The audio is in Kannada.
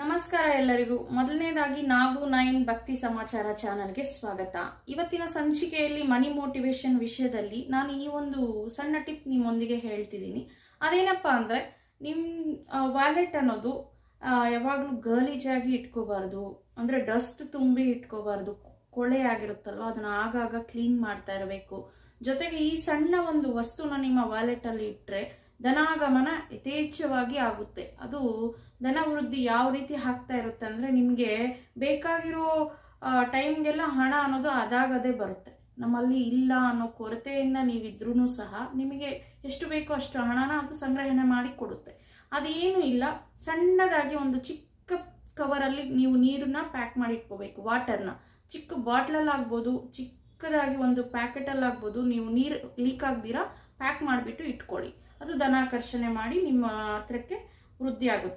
ನಮಸ್ಕಾರ ಎಲ್ಲರಿಗೂ. ಮೊದಲನೇದಾಗಿ ನಾಗು ನೈನ್ ಭಕ್ತಿ ಸಮಾಚಾರ ಚಾನಲ್ಗೆ ಸ್ವಾಗತ. ಇವತ್ತಿನ ಸಂಚಿಕೆಯಲ್ಲಿ ಮನಿ ಮೋಟಿವೇಶನ್ ವಿಷಯದಲ್ಲಿ ನಾನು ಈ ಒಂದು ಸಣ್ಣ ಟಿಪ್ ನಿಮ್ಮೊಂದಿಗೆ ಹೇಳ್ತಿದ್ದೀನಿ. ಅದೇನಪ್ಪ ಅಂದರೆ ನಿಮ್ಮ ವ್ಯಾಲೆಟ್ ಅನ್ನೋದು ಯಾವಾಗಲೂ ಗಲೀಜಾಗಿ ಇಟ್ಕೋಬಾರ್ದು. ಅಂದರೆ ಡಸ್ಟ್ ತುಂಬಿ ಇಟ್ಕೋಬಾರ್ದು. ಕೊಳೆ ಆಗಿರುತ್ತಲ್ವ, ಅದನ್ನ ಆಗಾಗ ಕ್ಲೀನ್ ಮಾಡ್ತಾ ಇರಬೇಕು. ಜೊತೆಗೆ ಈ ಸಣ್ಣ ಒಂದು ವಸ್ತುನ ನಿಮ್ಮ ವ್ಯಾಲೆಟಲ್ಲಿ ಇಟ್ಟರೆ ಧನಾಗಮನ ಯಥೇಚ್ಛವಾಗಿ ಆಗುತ್ತೆ. ಅದು ಧನ ವೃದ್ಧಿ ಯಾವ ರೀತಿ ಆಗ್ತಾ ಇರುತ್ತೆ ಅಂದರೆ ನಿಮಗೆ ಬೇಕಾಗಿರೋ ಟೈಮ್ಗೆಲ್ಲ ಹಣ ಅನ್ನೋದು ಅದಾಗದೇ ಬರುತ್ತೆ. ನಮ್ಮಲ್ಲಿ ಇಲ್ಲ ಅನ್ನೋ ಕೊರತೆಯಿಂದ ನೀವಿದ್ರೂ ಸಹ ನಿಮಗೆ ಎಷ್ಟು ಬೇಕೋ ಅಷ್ಟು ಹಣನ ಅದು ಸಂಗ್ರಹಣೆ ಮಾಡಿ ಕೊಡುತ್ತೆ. ಅದೇನು ಇಲ್ಲ. ಸಣ್ಣದಾಗಿ ಒಂದು ಚಿಕ್ಕ ಕವರಲ್ಲಿ ನೀವು ನೀರನ್ನ ಪ್ಯಾಕ್ ಮಾಡಿ ಇಟ್ಕೋಬೇಕು ವಾಟರ್ನ ಚಿಕ್ಕ ಬಾಟ್ಲಲ್ಲಾಗ್ಬೋದು ಚಿಕ್ಕದಾಗಿ ಒಂದು ಪ್ಯಾಕೆಟಲ್ಲಿ ಆಗ್ಬೋದು, ನೀವು ನೀರು ಲೀಕ್ ಆಗ್ದಿರಾ ಪ್ಯಾಕ್ ಮಾಡಿಬಿಟ್ಟು ಇಟ್ಕೊಳ್ಳಿ. ಧನಾಕರ್ಷಣೆ ಮಾಡಿ ನಿಮ್ಮ ಹತ್ರಕ್ಕೆ ವೃದ್ಧಿ